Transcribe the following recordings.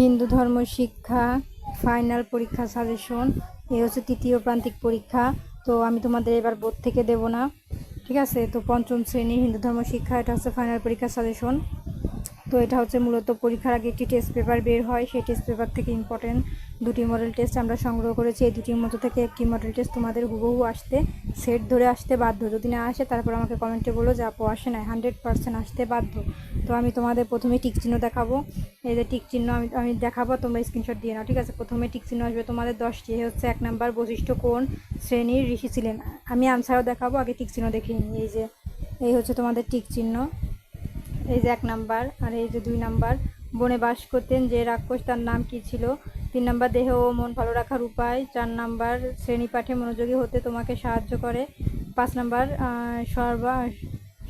হিন্দু ধর্ম শিক্ষা ফাইনাল পরীক্ষা সাজেশন এই হচ্ছে তৃতীয় প্রান্তিক পরীক্ষা। তো আমি তোমাদের এবার বোর্ড থেকে দেব না, ঠিক আছে? তো পঞ্চম শ্রেণির হিন্দু ধর্ম শিক্ষা, এটা হচ্ছে ফাইনাল পরীক্ষা সাজেশন তো এটা হচ্ছে মূলত পরীক্ষার আগে একটি টেস্ট পেপার বের হয়, সেই টেস্ট পেপার থেকে ইম্পর্টেন্ট দুটি মডেল টেস্ট আমরা সংগ্রহ করেছি। এই দুটির মধ্যে থেকে একটি মডেল টেস্ট তোমাদের হুবহু আসতে সেট ধরে আসতে বাধ্য। যদি না আসে, তারপর আমাকে কমেন্টে বলো যে, আপু, আসে না হান্ড্রেড পার্সেন্ট আসতে বাধ্য। তো আমি তোমাদের প্রথমে টিক চিহ্ন দেখাবো। এই যে টিক চিহ্ন আমি আমি দেখাবো, তোমরা স্ক্রিনশট দিয়ে নাও, ঠিক আছে? প্রথমে টিক চিহ্ন আসবে তোমাদের দশটি। হচ্ছে এক নাম্বার বৈশিষ্ট্য কোন শ্রেণির ঋষি ছিলেন। আমি আনসারও দেখাবো, আগে টিক চিহ্ন নিই। এই যে, এই হচ্ছে তোমাদের টিক চিহ্ন। এই যে এক নাম্বার, আর এই যে দুই নাম্বার। বনে বাস করতেন যে রাক্ষস, তার নাম কি ছিল? তিন নাম্বার দেহ ও মন ভালো রাখার উপায়, চার নাম্বার শ্রেণি পাঠে মনোযোগী হতে তোমাকে সাহায্য করে, পাঁচ নাম্বার সর্বা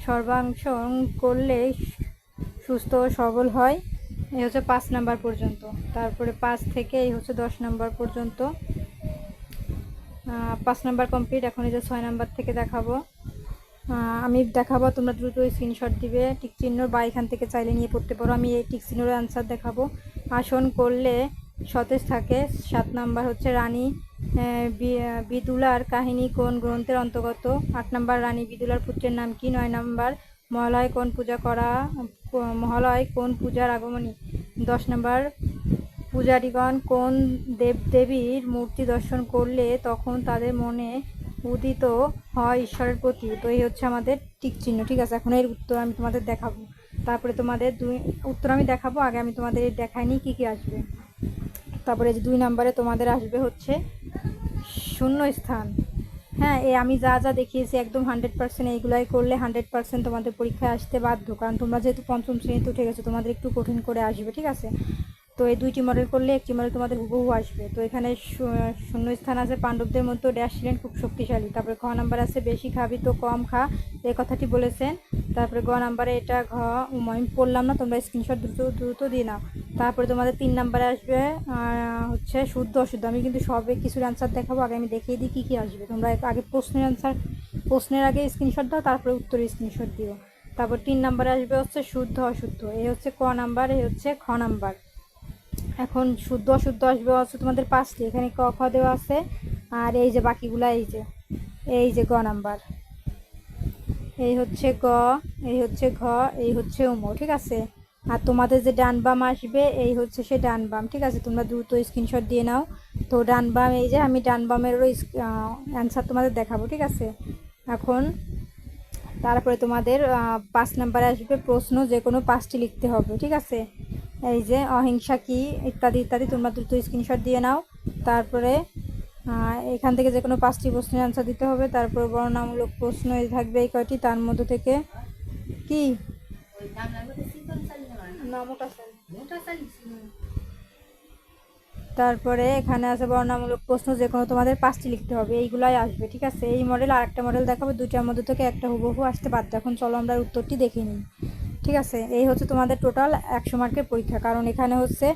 সর্বাংশন করলে সুস্থ ও সবল হয়, এই হচ্ছে পাঁচ নাম্বার পর্যন্ত। তারপরে পাঁচ থেকে এই হচ্ছে দশ নাম্বার পর্যন্ত। পাঁচ নাম্বার কমপ্লিট, এখন এই যে ছয় নাম্বার থেকে দেখাবো। আমি দেখাবো, তোমরা দ্রুত স্ক্রিনশট দিবে টিক চিহ্ন বা এখান থেকে চাইলে নিয়ে পড়তে পারো। আমি এই টিক চিহ্নের অ্যান্সার দেখাবো। আসন করলে সতেজ থাকে। সাত নাম্বার হচ্ছে রানী বিদুলার কাহিনী কোন গ্রন্থের অন্তর্গত? আট নাম্বার, রানী বিদুলার পুত্রের নাম কি? নয় নাম্বার, মহালয় কোন পূজা করা মহালয় কোন পূজার আগমনী? দশ নাম্বার, পূজারীগণ কোন দেবদেবীর মূর্তি দর্শন করলে তখন তাদের মনে উদিত হয় ঈশ্বরের প্রতি? তো এই হচ্ছে আমাদের টিক চিহ্ন, ঠিক আছে? এখন এর উত্তর আমি তোমাদের দেখাবো। তারপরে তোমাদের দুই, উত্তর আমি দেখাবো, আগে আমি তোমাদের দেখাইনি কি কি আসবে। তারপরে যে দুই নাম্বারে তোমাদের আসবে হচ্ছে শূন্য স্থান। হ্যাঁ এই আমি যা যা দেখিয়েছি একদম হান্ড্রেড পার্সেন্ট এইগুলাই করলে হান্ড্রেড পার্সেন্ট তোমাদের পরীক্ষায় আসতে বাধ্য। কারণ তোমরা যেহেতু পঞ্চম শ্রেণীতে উঠে গেছো, তোমাদের একটু কঠিন করে আসবে, ঠিক আছে? তো এই দুইটি মডেল করলে একটি মডেল তোমাদের হুবহু আসবে। তো এখানে শূন্য স্থান আছে পাণ্ডবদের মধ্যে ড্যাশ ছিলেন খুব শক্তিশালী। তারপরে ঘ নাম্বার আছে বেশি খাবি তো কম খা এই কথাটি বলেছেন। তারপরে গ নাম্বারে এটা ঘ আমি পড়লাম না, তোমরা স্ক্রিনশট দ্রুত দ্রুত দিয়ে নাও। তারপরে তোমাদের তিন নাম্বারে আসবে হচ্ছে শুদ্ধ অশুদ্ধ। আমি কিন্তু সবে কিছুর অ্যান্সার দেখাবো, আগে আমি দেখিয়ে দিই কী কী আসবে। তোমরা আগে প্রশ্নের অ্যান্সার প্রশ্নের আগে স্ক্রিনশট দাও, তারপরে উত্তরের স্ক্রিনশট দিও। তারপর তিন নাম্বারে আসবে হচ্ছে শুদ্ধ অশুদ্ধ। এই হচ্ছে ক নাম্বার এই হচ্ছে খ নাম্বার। এখন শুদ্ধ অশুদ্ধ আসবে হচ্ছে তোমাদের পাঁচটি। এখানে ক, খ দেওয়া আছে, আর এই যে বাকিগুলো, এই যে এই যে গ নাম্বার। এই হচ্ছে গ, এই হচ্ছে ঘ, এই হচ্ছে উম ঠিক আছে? আর তোমাদের যে ডান বাম আসবে, এই হচ্ছে সে ডান বাম, ঠিক আছে? তোমরা দ্রুত স্ক্রিনশট দিয়ে নাও। তো ডান বাম, এই যে আমি ডান বামেরও অ্যান্সার তোমাদের দেখাবো, ঠিক আছে? এখন তারপরে তোমাদের পাঁচ নাম্বারে আসবে প্রশ্ন, যে কোনো পাঁচটি লিখতে হবে, ঠিক আছে? এই যে অহিংসা কি, ইত্যাদি ইত্যাদি তোমরা দ্রুত স্ক্রিনশট দিয়ে নাও। তারপরে এখান থেকে যে কোনো পাঁচটি প্রশ্নের অ্যান্সার দিতে হবে, তারপর বর্ণনামূলক প্রশ্ন থাকবে এই কয়টি, তার মধ্যে থেকে কি। তারপরে এখানে আছে বর্ণনামূলক প্রশ্ন, যে কোনো তোমাদের পাঁচটি লিখতে হবে, এইগুলাই আসবে, ঠিক আছে? এই মডেল আর একটা মডেল দেখাবে, দুইটার মধ্যে থেকে একটা হুবহু আসতে বাধ্য। এখন চলো আমরা উত্তরটি দেখে নিই, ঠিক আছে? এই হচ্ছে তোমাদের টোটাল একশো মার্কের পরীক্ষা, কারণ এখানে হচ্ছে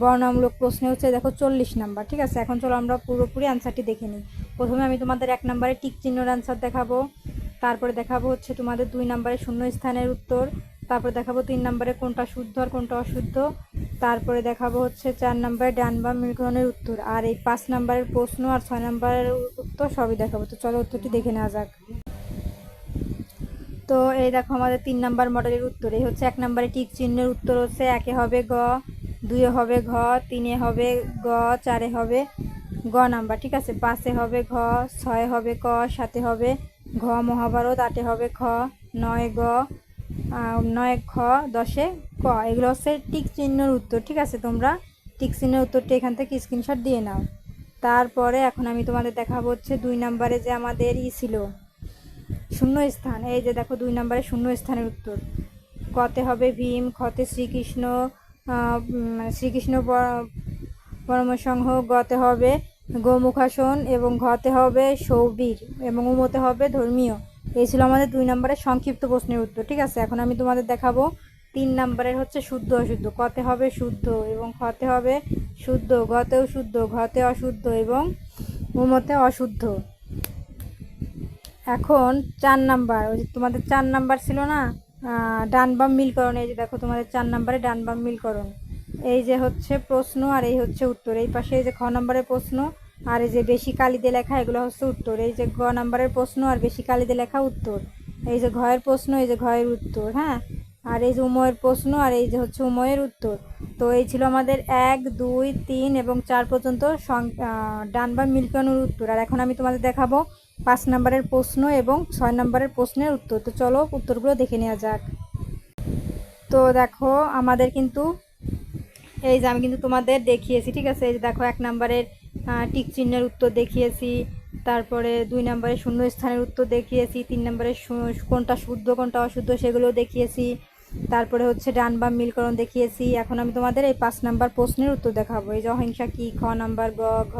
বর্ণনামূলক প্রশ্নে হচ্ছে, দেখো চল্লিশ নাম্বার, ঠিক আছে? এখন চলো আমরা পুরোপুরি অ্যান্সারটি দেখে নিই। প্রথমে আমি তোমাদের এক নম্বরে টিক চিহ্নর অ্যান্সার দেখাবো। তারপরে দেখাবো হচ্ছে তোমাদের দুই নম্বরে শূন্য স্থানের উত্তর। তারপরে দেখাবো তিন নম্বরে কোনটা শুদ্ধ আর কোনটা অশুদ্ধ। তারপরে দেখাবো হচ্ছে চার নম্বরে ডান বা মিলকরণের উত্তর। আর এই পাঁচ নম্বরের প্রশ্ন আর ছয় নম্বরের উত্তর সবই দেখাবো। তো চলো উত্তরটি দেখে নেওয়া যাক। তো এই দেখো আমাদের তিন নাম্বার মডেলের উত্তর। এই হচ্ছে এক নম্বরে টিক চিহ্নের উত্তর হচ্ছে একে হবে গ। দুয়ে হবে ঘ, তিনে হবে গ, চারে হবে গ নাম্বার, ঠিক আছে? পাঁচে হবে ঘ, ছয় হবে ক, সাতে হবে ঘ, মহাভারত, আটে হবে খ, নয় গ নয় খ দশে ক। এগুলো হচ্ছে টিক চিহ্নের উত্তর, ঠিক আছে? তোমরা টিক চিহ্নের উত্তরটি এখান থেকে স্ক্রিনশট দিয়ে নাও। তারপরে এখন আমি তোমাদের দেখাবো হচ্ছে দুই নাম্বারে যে আমাদের ই ছিল শূন্য স্থান এই যে দেখো, দুই নম্বরে শূন্য স্থানের উত্তর। কতে হবে ভীম, খতে শ্রীকৃষ্ণ শ্রীকৃষ্ণ পরমসংঘ গতে হবে, গোমুখাসন এবং ঘতে হবে সৌবীর এবং উমতে হবে ধর্মীয়। এই ছিল আমাদের দুই নম্বরের সংক্ষিপ্ত প্রশ্নের উত্তর, ঠিক আছে? এখন আমি তোমাদের দেখাবো তিন নম্বরের হচ্ছে শুদ্ধ অশুদ্ধ, কতে হবে শুদ্ধ এবং খতে হবে শুদ্ধ, গতেও শুদ্ধ, ঘতে অশুদ্ধ এবং উমতে অশুদ্ধ। এখন চার নাম্বার, ওই যে তোমাদের চার নাম্বার ছিল না? ডান বাম মিলকরণ এই যে দেখো তোমাদের চার নাম্বারে ডান বাম মিলকরণ এই যে হচ্ছে প্রশ্ন আর এই হচ্ছে উত্তর। এই পাশে এই যে খ নম্বরের প্রশ্ন আর এই যে বেশি কালি দিয়ে লেখা, এগুলো হচ্ছে উত্তর। এই যে গ নম্বরের প্রশ্ন আর বেশি কালি দিয়ে লেখা উত্তর। এই যে ঘয়ের প্রশ্ন, এই যে ঘয়ের উত্তর হ্যাঁ? আর এই যে উময়ের প্রশ্ন আর এই যে হচ্ছে উময়ের উত্তর। তো এই ছিল আমাদের এক, দুই, তিন এবং চার পর্যন্ত ডান বা মিল্টনের উত্তর। আর এখন আমি তোমাদের দেখাবো পাঁচ নম্বরের প্রশ্ন এবং ছয় নম্বরের প্রশ্নের উত্তর। তো চলো উত্তরগুলো দেখে নেওয়া যাক। তো দেখো, আমাদের কিন্তু এই যে আমি কিন্তু তোমাদের দেখিয়েছি, ঠিক আছে? এই যে দেখো, এক নম্বরের টিক চিহ্নের উত্তর দেখিয়েছি, তারপরে দুই নম্বরে শূন্য স্থানের উত্তর দেখিয়েছি, তিন নম্বরে শু- কোনটা শুদ্ধ, কোনটা অশুদ্ধ সেগুলো দেখিয়েছি তারপরে হচ্ছে ডান বাম মিলকরণ দেখিয়েছি। এখন আমি তোমাদের এই পাঁচ নাম্বার প্রশ্নের উত্তর দেখাবো। এই যে অহিংসা, কি খ নাম্বার, গ, ঘ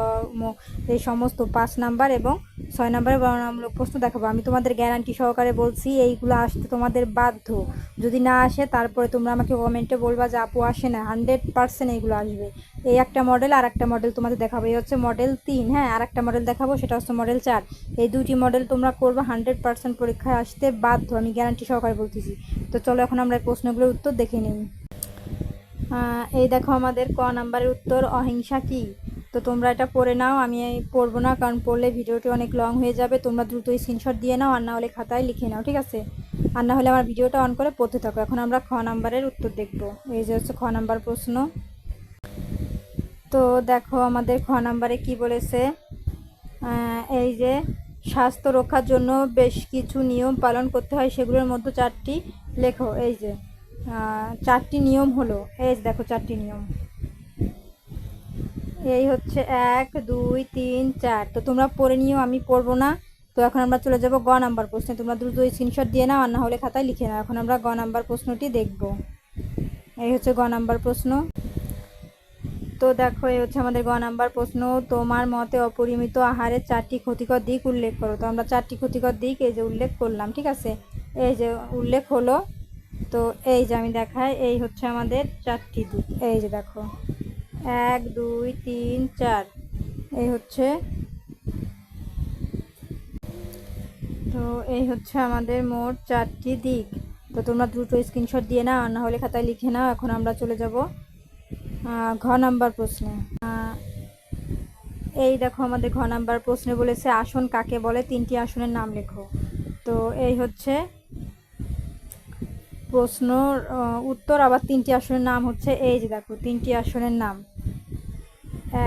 এই সমস্ত পাঁচ নাম্বার এবং ছয় নাম্বারের বর্ণনামূলক প্রশ্ন দেখাবো। আমি তোমাদের গ্যারান্টি সহকারে বলছি, এইগুলো আসতে তোমাদের বাধ্য। যদি না আসে, তারপরে তোমরা আমাকে কমেন্টে বলবা যে, আপু, আসে না। হান্ড্রেড পার্সেন্ট এইগুলো আসবে। এই একটা মডেল আর একটা মডেল তোমাদের দেখাবো। এই হচ্ছে মডেল তিন হ্যাঁ আর একটা মডেল দেখাবো, সেটা হচ্ছে মডেল চার। এই দুটি মডেল তোমরা করবে হান্ড্রেড পার্সেন্ট পরীক্ষায় আসতে বাধ্য, আমি গ্যারান্টি সহকারে বলতেছি। তো চলো এখন আমরা এই প্রশ্নগুলোর উত্তর দেখে নিই। এই দেখো আমাদের ক নাম্বারের উত্তর, অহিংসা কি? তো তোমরা এটা পড়ে নাও, আমি পড়ব না, কারণ পড়লে ভিডিওটি অনেক লং হয়ে যাবে। তোমরা দ্রুত স্ক্রিনশট দিয়ে নাও, আর না হলে খাতায় লিখে নাও, ঠিক আছে? আর না হলে আমার ভিডিওটা অন করে পড়তে থাকো। এখন আমরা খ নাম্বারের উত্তর দেখব। এই যে হচ্ছে খ নাম্বার প্রশ্ন। তো দেখো আমাদের খ নাম্বারে কি বলেছে? এই যে স্বাস্থ্য রক্ষার জন্য বেশ কিছু নিয়ম পালন করতে হয়, সেগুলোর মধ্যে চারটি। লেখো, এই যে চারটি নিয়ম হলো, এই যে দেখো চারটি নিয়ম। এই হচ্ছে এক, দুই, তিন, চার। তো তোমরা পড়ে নিও, আমি পড়ব না। তো এখন আমরা চলে যাব গ নাম্বার প্রশ্নে। তোমরা দ্রুত স্ক্রিনশট দিয়ে নাও, আর না হলে খাতায় লিখে নাও। এখন আমরা গ নাম্বার প্রশ্নটি দেখব। এই হচ্ছে গ নাম্বার প্রশ্ন। তো দেখো এই হচ্ছে আমাদের গ নাম্বার প্রশ্ন। তোমার মতে অপরিমিত আহারের চারটি ক্ষতিকর দিক উল্লেখ করো। তো আমরা চারটি ক্ষতিকর দিক এই যে উল্লেখ করলাম, ঠিক আছে? এই যে উল্লেখ হলো, তো এই যে আমি দেখাই, এই হচ্ছে আমাদের চারটি দিক। এই যে দেখো, এক, দুই, তিন, চার। এই হচ্ছে, তো এই হচ্ছে আমাদের মোট চারটি দিক। তো তোমরা দ্রুত স্ক্রিনশট দিয়ে নাও না হলে খাতায় লিখে নাও, এখন আমরা চলে যাব। ঘ নাম্বার প্রশ্নে। এই দেখো আমাদের ঘ নাম্বার প্রশ্নে বলেছে, আসন কাকে বলে? তিনটি আসনের নাম লেখো। তো এই হচ্ছে প্রশ্ন উত্তর, আবার তিনটি আসনের নাম হচ্ছে এই যে দেখো, তিনটি আসনের নাম।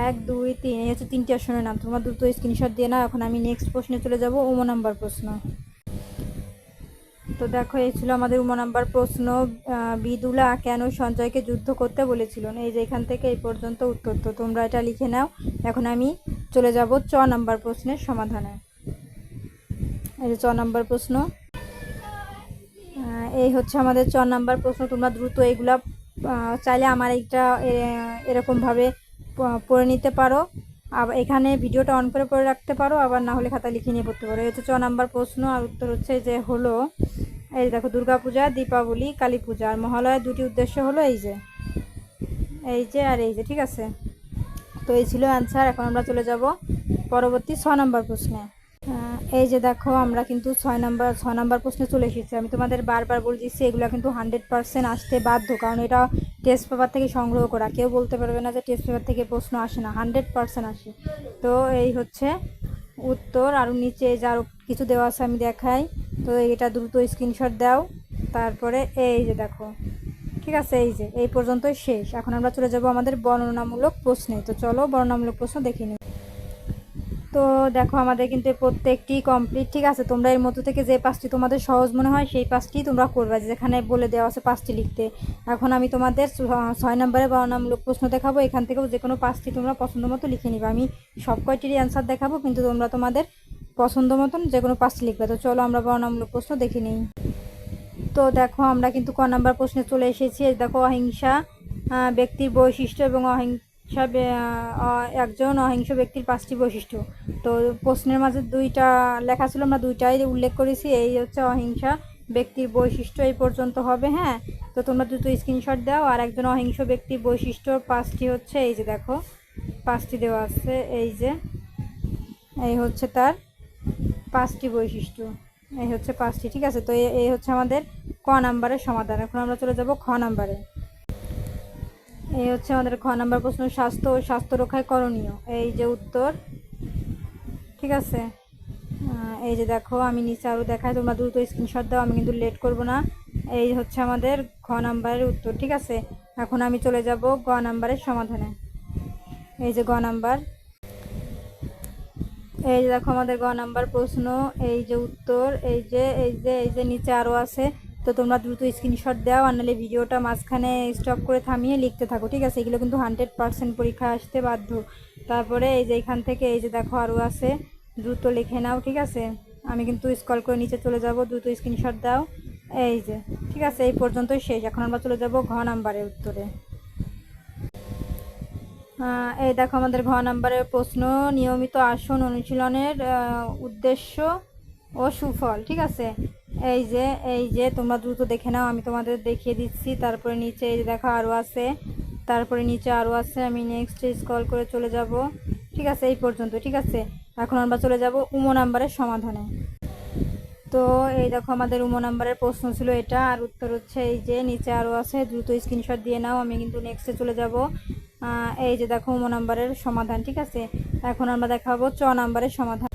এক, দুই, তিন, এই হচ্ছে তিনটি আসনের নাম। তোমরা দ্রুত স্ক্রিনশট দিয়ে না এখন আমি নেক্সট প্রশ্নে চলে যাব উম নাম্বার প্রশ্ন। তো দেখো, এই ছিল আমাদের উম নাম্বার প্রশ্ন বিদুলা কেন সঞ্জয়কে যুদ্ধ করতে বলেছিল? এই যে এখান থেকে এই পর্যন্ত উত্তর। তো তোমরা এটা লিখে নাও। এখন আমি চলে যাব চ নাম্বার প্রশ্নের সমাধানে। এই যে চ নাম্বার প্রশ্ন। এই হচ্ছে আমাদের চ নাম্বার প্রশ্ন। তোমরা দ্রুত এইগুলা চাইলে আমার এইটা এরকমভাবে পড়ে নিতে পারো। আবার এখানে ভিডিওটা অন করে পড়ে রাখতে পারো। আবার না হলে খাতা লিখে নিয়ে পড়তে পারো। এই হচ্ছে চ নাম্বার প্রশ্ন। আর উত্তর হচ্ছে যে হলো এই দেখো দুর্গাপূজা, দীপাবলি কালী পূজা আর মহালয়ার দুটি উদ্দেশ্য হলো এই যে এই যে আর এই যে, ঠিক আছে? তো এই ছিল অ্যান্সার এখন আমরা চলে যাব পরবর্তী ছ নম্বর প্রশ্নে। এই যে দেখো, আমরা কিন্তু ছয় নম্বর, ছ নম্বর প্রশ্নে চলে এসেছি। আমি তোমাদের বারবার বলে দিচ্ছি এগুলো কিন্তু হান্ড্রেড পার্সেন্ট আসতে বাধ্য। কারণ এটা টেস্ট পেপার থেকে সংগ্রহ করা। কেউ বলতে পারবে না যে টেস্ট পেপার থেকে প্রশ্ন আসে না। হান্ড্রেড পার্সেন্ট আসে। তো এই হচ্ছে উত্তর আর নিচে যার কিছু দেওয়া আছে আমি দেখাই। তো এটা দ্রুত স্ক্রিনশট দাও। তারপরে এই যে দেখো। ঠিক আছে, এই যে, এই পর্যন্তই শেষ। এখন আমরা চলে যাব আমাদের বর্ণনামূলক প্রশ্নে। তো চলো বর্ণনামূলক প্রশ্ন দেখে নিই। তো দেখো আমাদের কিন্তু প্রত্যেকটি কমপ্লিট ঠিক আছে? তোমরা এর মধ্যে থেকে যে পাঁচটি তোমাদের সহজ মনে হয়, সেই পাঁচটি তোমরা করবে। যেখানে বলে দেওয়া আছে পাঁচটি লিখতে। এখন আমি তোমাদের ছয় নম্বরে বর্ণনামূলক প্রশ্ন দেখাবো। এখান থেকেও যে কোনো পাঁচটি তোমরা পছন্দ মতো লিখে নিবে। আমি সব কয়টিরই অ্যান্সার দেখাবো, কিন্তু তোমরা তোমাদের পছন্দ মতন যে কোনো পাঁচটি লিখবে। তো চলো আমরা বর্ণনামূলক প্রশ্ন দেখে নিই। তো দেখো আমরা কিন্তু ক নাম্বার প্রশ্নে চলে এসেছি। দেখো অহিংসা ব্যক্তির বৈশিষ্ট্য এবং অহিংসা বে- আহ, একজন অহিংস ব্যক্তির পাঁচটি বৈশিষ্ট্য। তো প্রশ্নের মাঝে দুইটা লেখা ছিল আমরা দুইটাই উল্লেখ করেছি। এই হচ্ছে অহিংসা ব্যক্তির বৈশিষ্ট্য এই পর্যন্ত হবে হ্যাঁ? তো তোমরা দুটো স্ক্রিনশট দাও আর একজন অহিংস ব্যক্তির বৈশিষ্ট্য পাঁচটি হচ্ছে এই যে দেখো পাঁচটি দেওয়া আছে এই যে এই হচ্ছে তার পাঁচটি বৈশিষ্ট্য এই হচ্ছে পাঁচটি ঠিক আছে? তো এই হচ্ছে আমাদের ক নাম্বারের সমাধান। এখন আমরা চলে যাব খ নাম্বারে। এই হচ্ছে আমাদের খ নাম্বার প্রশ্ন, স্বাস্থ্য ও স্বাস্থ্য রক্ষায় করণীয়। এই যে উত্তর, ঠিক আছে? এই যে দেখো, আমি নিচে আরও দেখাই, তোমরা দ্রুত স্ক্রিনশট দাও, আমি কিন্তু লেট করব না। এই হচ্ছে আমাদের খ নাম্বারের উত্তর, ঠিক আছে? এখন আমি চলে যাব গ নাম্বারের সমাধানে। এই যে গ নাম্বার। এই যে দেখো আমাদের গ নাম্বার প্রশ্ন, এই যে উত্তর, এই যে এই যে এই যে নিচে আরও আছে। তো তোমরা দ্রুত স্ক্রিনশট দাও আর নাহলে ভিডিওটা মাঝখানে স্টপ করে থামিয়ে লিখতে থাকো, ঠিক আছে? এগুলো কিন্তু হান্ড্রেড পার্সেন্ট পরীক্ষা আসতে বাধ্য। তারপরে এই যে এখান থেকে এই যে দেখো আরও আছে, দ্রুত লিখে নাও, ঠিক আছে? আমি কিন্তু স্কল করে নিচে চলে যাব, দ্রুত স্ক্রিনশট দাও। এই যে, ঠিক আছে? এই পর্যন্তই শেষ। এখন আমরা চলে যাব ঘ নাম্বারের উত্তরে। এই দেখো আমাদের ঘ নাম্বারের প্রশ্ন, নিয়মিত আসন অনুশীলনের উদ্দেশ্য ও সুফল, ঠিক আছে? এই যে এই যে, তোমরা দ্রুত দেখে নাও, আমি তোমাদের দেখিয়ে দিচ্ছি। তারপরে নিচে এই যে দেখো আরও আছে। তারপরে নিচে আরও আছে, আমি নেক্সট স্ক্রল করে চলে যাব। ঠিক আছে, এই পর্যন্ত, ঠিক আছে? এখন আমরা চলে যাব উমো নাম্বারের সমাধানে। তো এই দেখো, আমাদের উমো নাম্বারের প্রশ্ন ছিল এটা, আর উত্তর হচ্ছে এই যে, নিচে আরও আছে, দ্রুত স্ক্রিনশট দিয়ে নাও, আমি কিন্তু নেক্সটে চলে যাব। এই যে দেখো উমো নাম্বারের সমাধান, ঠিক আছে? এখন আমরা দেখাবো চ নাম্বারের সমাধান।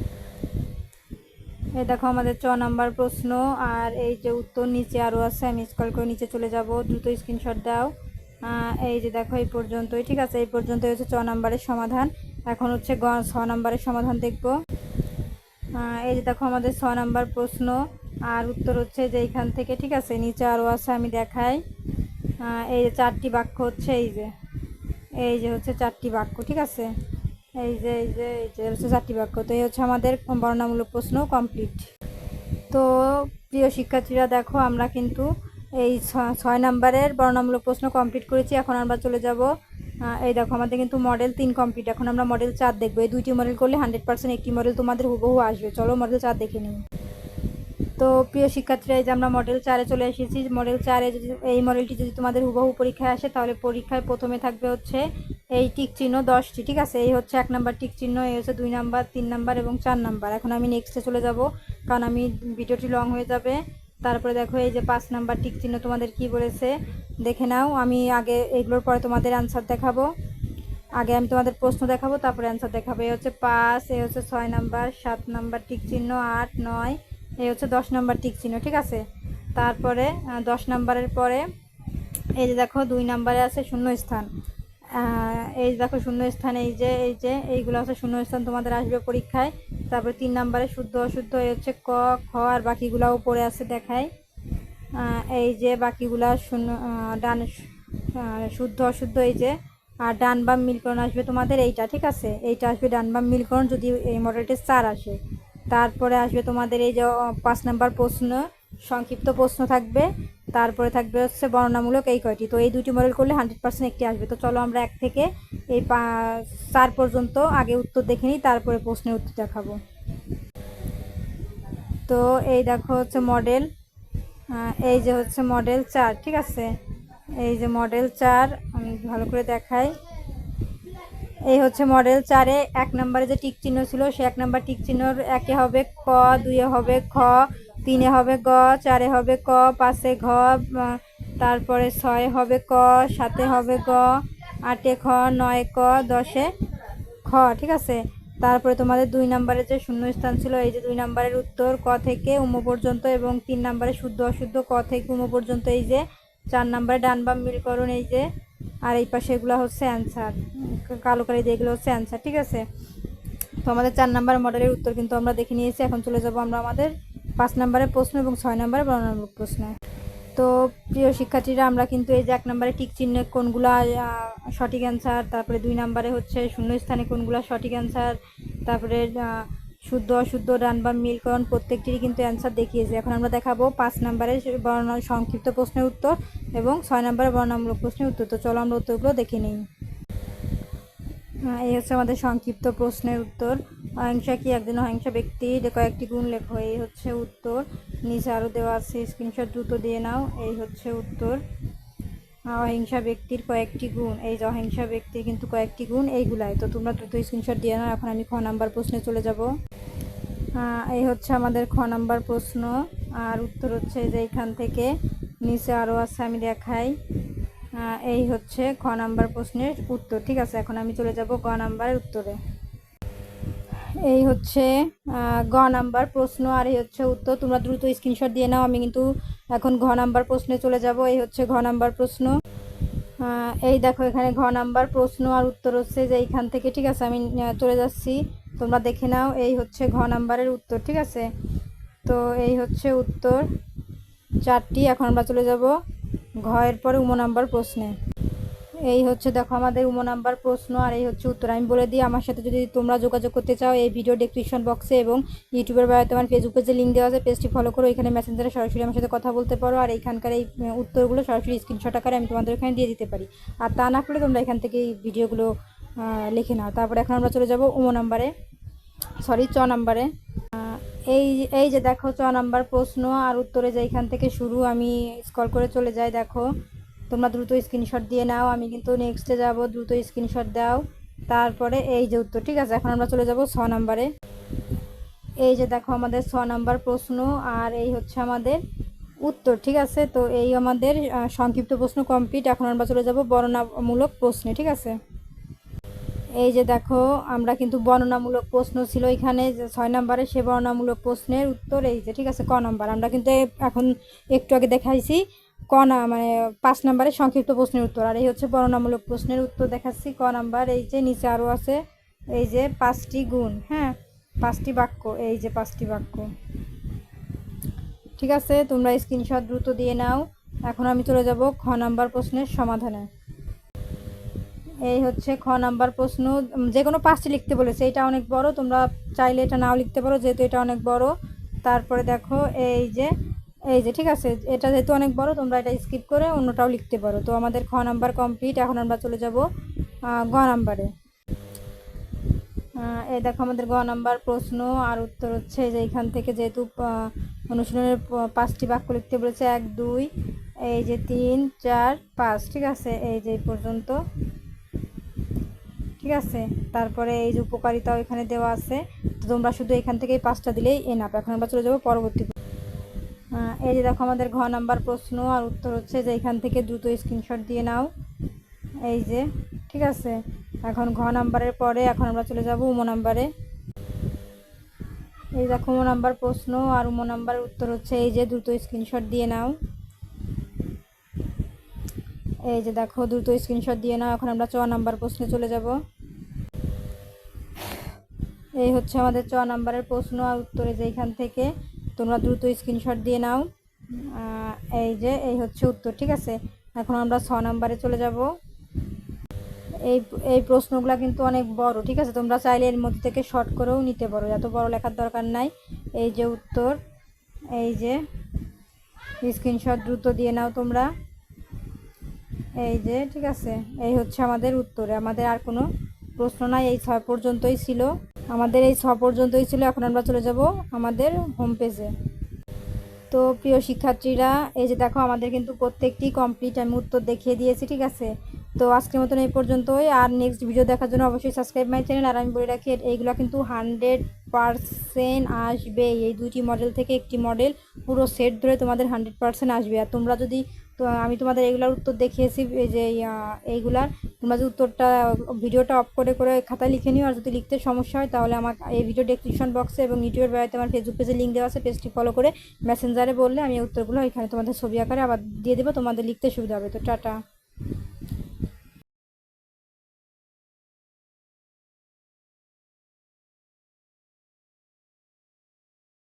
এই দেখো আমাদের চ নাম্বার প্রশ্ন, আর এই যে উত্তর নিচে আরও আছে, আমি স্কল করে নিচে চলে যাব, দ্রুত স্ক্রিনশট দাও। এই যে দেখো এই পর্যন্তই, ঠিক আছে? এই পর্যন্তই হচ্ছে চ নাম্বারের সমাধান। এখন হচ্ছে গ, ছ নাম্বারের সমাধান দেখব। এই যে দেখো আমাদের ছ নাম্বার প্রশ্ন, আর উত্তর হচ্ছে যে এইখান থেকে, ঠিক আছে? নিচে আরও আছে, আমি দেখাই। এই যে চারটি বাক্য হচ্ছে, এই যে। এই যে হচ্ছে চারটি বাক্য, ঠিক আছে? এই যে এই যে এই যে, হচ্ছে চারটি বাক্য। তো এই হচ্ছে আমাদের বর্ণনামূলক প্রশ্ন কমপ্লিট তো প্রিয় শিক্ষার্থীরা, দেখো, আমরা কিন্তু এই ছয় নাম্বারের বর্ণনামূলক প্রশ্ন কমপ্লিট করেছি। এখন আমরা চলে যাব এই দেখো, আমাদের কিন্তু মডেল তিন কমপ্লিট এখন আমরা মডেল চার দেখব। এই দুইটি মডেল করলে হান্ড্রেড পার্সেন্ট একটি মডেল তোমাদের হুবহু আসবে। চলো মডেল চার দেখে নিই। তো প্রিয় শিক্ষার্থীরা, এই যে আমরা মডেল চারে চলে এসেছি। মডেল চারে যদি, এই মডেলটি যদি তোমাদের হুবহু পরীক্ষায় আসে, তাহলে পরীক্ষায় প্রথমে থাকবে হচ্ছে এই টিক চিহ্ন দশটি, ঠিক আছে? এই হচ্ছে এক নাম্বার টিক চিহ্ন, এই হচ্ছে দুই নাম্বার, তিন নাম্বার এবং চার নাম্বার। এখন আমি নেক্সটে চলে যাব, কারণ আমি ভিডিওটি লং হয়ে যাবে। তারপরে দেখো এই যে পাঁচ নাম্বার টিক চিহ্ন তোমাদের কি বলেছে? দেখে নাও, আমি আগে এগুলোর পরে তোমাদের অ্যান্সার দেখাবো। আগে আমি তোমাদের প্রশ্ন দেখাবো, তারপরে অ্যান্সার দেখাবো। এই হচ্ছে পাঁচ, এই হচ্ছে ছয় নাম্বার, সাত নাম্বার টিক চিহ্ন, আট, নয়, এই হচ্ছে দশ নাম্বার টিক চিহ্ন, ঠিক আছে? তারপরে দশ নাম্বারের পরে, এই যে দেখো দুই নাম্বারে আছে শূন্য স্থান এই দেখো শূন্য স্থান এই যে এই যে, এইগুলো হচ্ছে শূন্য স্থান তোমাদের আসবে পরীক্ষায়। তারপরে তিন নাম্বারে শুদ্ধ অশুদ্ধ, এই হচ্ছে ক, খ আর বাকিগুলাও পড়ে আছে দেখায়। এই যে বাকিগুলা শূন্য ডান শুদ্ধ অশুদ্ধ, এই যে, আর ডান বাম মিলকরণ আসবে তোমাদের এইটা, ঠিক আছে? এইটা আসবে ডান বাম মিলকরণ যদি এই মডেলটি চার আসে। তারপরে আসবে তোমাদের এই যে পাঁচ নাম্বার প্রশ্ন সংক্ষিপ্ত প্রশ্ন থাকবে, তারপরে থাকবে হচ্ছে বর্ণনামূলক এই কয়টি। তো এই দুটি মডেল করলে হান্ড্রেড পার্সেন্ট একটি আসবে। তো চলো আমরা এক থেকে এই চার পর্যন্ত আগে উত্তর দেখে নিই, তারপরে প্রশ্নের উত্তর দেখাবো। তো এই দেখো হচ্ছে মডেল এই যে হচ্ছে মডেল চার, ঠিক আছে? এই যে মডেল চার, আমি ভালো করে দেখাই। এই হচ্ছে মডেল চারে এক নম্বরে যে টিক চিহ্ন ছিল, সে এক নম্বর টিক চিহ্নর একে হবে ক দুইয়ে হবে খ তিনে হবে গ, চারে হবে ক, পাঁচে ঘ তারপরে ছয় হবে ক, সাতে হবে গ, আটে খ, নয় ক, দশে খ, ঠিক আছে? তারপরে তোমাদের দুই নম্বরের যে শূন্যস্থান ছিল, এই যে দুই নম্বরের উত্তর, ক থেকে উম পর্যন্ত এবং তিন নম্বরে শুদ্ধ অশুদ্ধ, ক থেকে উম পর্যন্ত এই যে চার নম্বরে ডান বাম মিলকরণ এই যে। আর এই পাশে এগুলো হচ্ছে অ্যান্সার কালো কালি এগুলো হচ্ছে অ্যান্সার ঠিক আছে? তো আমাদের চার নাম্বার মডেলের উত্তর কিন্তু আমরা দেখে নিয়েছি, এখন চলে যাব আমরা আমাদের পাঁচ নম্বরের প্রশ্ন এবং ছয় নম্বরের বর্ণনামূলক প্রশ্ন। তো প্রিয় শিক্ষার্থীরা, আমরা কিন্তু এই যে এক নম্বরে টিক চিহ্নে কোনগুলা সঠিক অ্যান্সার তারপরে দুই নম্বরে হচ্ছে শূন্যস্থানে কোনগুলা সঠিক অ্যান্সার তারপরে শুদ্ধ অশুদ্ধ ডান বা মিলকরণ প্রত্যেকটিরই কিন্তু অ্যান্সার দেখিয়েছে। এখন আমরা দেখাবো পাঁচ নম্বরের বর্ণনা, সংক্ষিপ্ত প্রশ্নের উত্তর এবং ছয় নম্বরের বর্ণনামূলক প্রশ্নের উত্তর। তো চলো আমরা উত্তরগুলো দেখে নিই। এই হচ্ছে আমাদের সংক্ষিপ্ত প্রশ্নের উত্তর। অহিংসা কি একজন অহিংসা ব্যক্তি? কয়েকটি গুণ লেখো। এই হচ্ছে উত্তর। নিচে আরও দেওয়া আছে স্ক্রিনশট দ্রুত দিয়ে নাও। এই হচ্ছে উত্তর। অহিংসা ব্যক্তির কয়েকটি গুণ। এই যে অহিংসা ব্যক্তির কিন্তু কয়েকটি গুণ, এইগুলাই। তো তোমরা দ্রুত স্ক্রিনশট দিয়ে নাও, এখন আমি খ নাম্বার প্রশ্নে চলে যাব। এই হচ্ছে আমাদের খ নাম্বার প্রশ্ন। আর উত্তর হচ্ছে যে এইখান থেকে নিচে আরও আছে, আমি দেখাই। এই হচ্ছে খ নাম্বার প্রশ্নের উত্তর। ঠিক আছে, এখন আমি চলে যাব গ নাম্বারের উত্তরে। এই হচ্ছে গ নাম্বার প্রশ্ন আর এই হচ্ছে উত্তর। তোমরা দ্রুত স্ক্রিনশট দিয়ে নাও, আমি কিন্তু এখন ঘ নাম্বার প্রশ্নে চলে যাব। এই হচ্ছে ঘ নাম্বার প্রশ্ন। এই দেখো এখানে ঘ নাম্বার প্রশ্ন আর উত্তর হচ্ছে যে এইখান থেকে, ঠিক আছে? আমি চলে যাচ্ছি। তোমরা দেখে নাও, এই হচ্ছে ঘ নাম্বারের উত্তর, ঠিক আছে? তো এই হচ্ছে উত্তর। চারটি, এখন আমরা চলে যাব ঘয়ের পরে উম নাম্বার প্রশ্নে। এই হচ্ছে দেখো আমাদের উমো নাম্বার প্রশ্ন, আর এই হচ্ছে উত্তর। আমি বলে দিই, আমার সাথে যদি তোমরা যোগাযোগ করতে চাও, এই ভিডিও ডেসক্রিপশন বক্সে এবং ইউটিউবের বাড়িতে আমার ফেসবুক পেজে লিঙ্ক দেওয়া আছে পেজটি ফলো করো। এখানে মেসেঞ্জারে সরাসরি আমার সাথে কথা বলতে পারো, আর এইখানকার এই উত্তরগুলো সরাসরি স্ক্রিনশট আকারে আমি তোমাদের এখানে দিয়ে দিতে পারি। আর তা না করলে তোমরা এখান থেকে এই ভিডিওগুলো লিখে নাও। তারপরে এখন আমরা চলে যাব উমো নাম্বারে। সরি চ নাম্বারে। এই এই যে দেখো চ নাম্বার প্রশ্ন, আর উত্তরে যে এখান থেকে শুরু, আমি স্কল করে চলে যাই, দেখো। তোমরা দ্রুত স্ক্রিনশট দিয়ে নাও, আমি কিন্তু নেক্সটে যাব, দ্রুত স্ক্রিনশট দাও। তারপরে এই যে উত্তর, ঠিক আছে? এখন আমরা চলে যাব ছ নম্বরে। এই যে দেখো আমাদের ছ নম্বর প্রশ্ন, আর এই হচ্ছে আমাদের উত্তর, ঠিক আছে? তো এই আমাদের সংক্ষিপ্ত প্রশ্ন কমপ্লিট এখন আমরা চলে যাব বর্ণনামূলক প্রশ্নে, ঠিক আছে? এই যে দেখো, আমরা কিন্তু বর্ণনামূলক প্রশ্ন ছিল এখানে, যে ছয় নম্বরে সে বর্ণনামূলক প্রশ্নের উত্তর, এই যে, ঠিক আছে? ক নম্বর। আমরা কিন্তু এখন একটু আগে দেখাইছি ক না মানে পাঁচ নম্বরে সংক্ষিপ্ত প্রশ্নের উত্তর। আর এই হচ্ছে বর্ণনামূলক প্রশ্নের উত্তর দেখাচ্ছি। ক নাম্বার, এই যে নিচে আরও আছে, এই যে পাঁচটি গুণ হ্যাঁ? পাঁচটি বাক্য, এই যে পাঁচটি বাক্য। ঠিক আছে, তোমরা স্ক্রিনশট দ্রুত দিয়ে নাও। এখন আমি চলে যাব খ নাম্বার প্রশ্নের সমাধানে। এই হচ্ছে খ নাম্বার প্রশ্ন। যে কোনো পাঁচটি লিখতে বলেছে, এটা অনেক বড়। তোমরা চাইলে এটা নাও লিখতে পারো, যেহেতু এটা অনেক বড়। তারপরে দেখো, এই যে এই যে, ঠিক আছে, এটা যেহেতু অনেক বড়, তোমরা এটা স্কিপ করে অন্যটাও লিখতে পারো। তো আমাদের খ নাম্বার কমপ্লিট এখন আমরা চলে যাব গ নাম্বারে এই দেখো আমাদের গ নাম্বার প্রশ্ন, আর উত্তর হচ্ছে যে এইখান থেকে যেহেতু অনুশীলনের পাঁচটি বাক্য লিখতে বলেছে, এক, দুই, এই যে তিন, চার, পাঁচ, ঠিক আছে, এই যে পর্যন্ত। ঠিক আছে, তারপরে এই যে উপকারিতাও এখানে দেওয়া আছে, তো তোমরা শুধু এখান থেকে পাঁচটা দিলেই এনাফ এখন আমরা চলে যাব পরবর্তী এই যে দেখো আমাদের ঘ নাম্বার প্রশ্ন আর উত্তর হচ্ছে যে এখান থেকে দ্রুত স্ক্রিনশট দিয়ে নাও। এই যে, ঠিক আছে? এখন ঘ নাম্বারের পরে এখন আমরা চলে যাব উম নাম্বারে। এই দেখো উম নাম্বার প্রশ্ন আর উম নাম্বারের উত্তর হচ্ছে এই যে দ্রুত স্ক্রিনশট দিয়ে নাও। এই যে দেখো, দ্রুত স্ক্রিনশট দিয়ে নাও। এখন আমরা চ নাম্বার প্রশ্নে চলে যাব। এই হচ্ছে আমাদের চ নাম্বারের প্রশ্ন আর উত্তরে যে এখান থেকে। তোমরা দ্রুত স্ক্রিনশট দিয়ে নাও। এই যে, এই হচ্ছে উত্তর, ঠিক আছে? এখন আমরা ছ নম্বরে চলে যাব। এই এই প্রশ্নগুলো কিন্তু অনেক বড়, ঠিক আছে? তোমরা চাইলে এর মধ্যে থেকে শর্ট করেও নিতে পারো, এত বড় লেখার দরকার নাই। এই যে উত্তর, এই যে স্ক্রিনশট দ্রুত দিয়ে নাও তোমরা। এই যে, ঠিক আছে? এই হচ্ছে আমাদের উত্তরে, আমাদের আর কোনো প্রশ্ন নাই, এই ছয় পর্যন্তই ছিল। আমাদের এই ছ পর্যন্তই ছিল, এখন আমরা চলে যাব আমাদের হোম পেজে তো প্রিয় শিক্ষার্থীরা, এই যে দেখো আমাদের কিন্তু প্রত্যেকটি কমপ্লিট আমি উত্তর দেখিয়ে দিয়েছি, ঠিক আছে? তো আজকের মতন এই পর্যন্তই, আর নেক্সট ভিডিও দেখার জন্য অবশ্যই সাবস্ক্রাইব মাই চ্যানেল আর আমি বলে রাখি, এইগুলো কিন্তু হান্ড্রেড পারসেন্ট আসবে এই দুটি মডেল থেকে একটি মডেল পুরো সেট ধরে তোমাদের হান্ড্রেড পারসেন্ট আসবে। আর তোমরা যদি তো আমি তোমাদের এগুলার উত্তর দেখিয়েছি যে এইগুলার। তোমরা যদি উত্তরটা, ভিডিওটা অফ করে করে খাতায় লিখে নিও, আর যদি লিখতে সমস্যা হয়, তাহলে আমার এই ভিডিও ডেসক্রিপশন বক্সে এবং ইউটিউবের বাড়িতে আমার ফেসবুক পেজে লিঙ্ক দেওয়া আছে পেজটি ফলো করে মেসেঞ্জারে বললে আমি উত্তরগুলো এখানে তোমাদের ছবি আকারে আবার দিয়ে দেবো, তোমাদের লিখতে সুবিধা হবে। তো টাটা।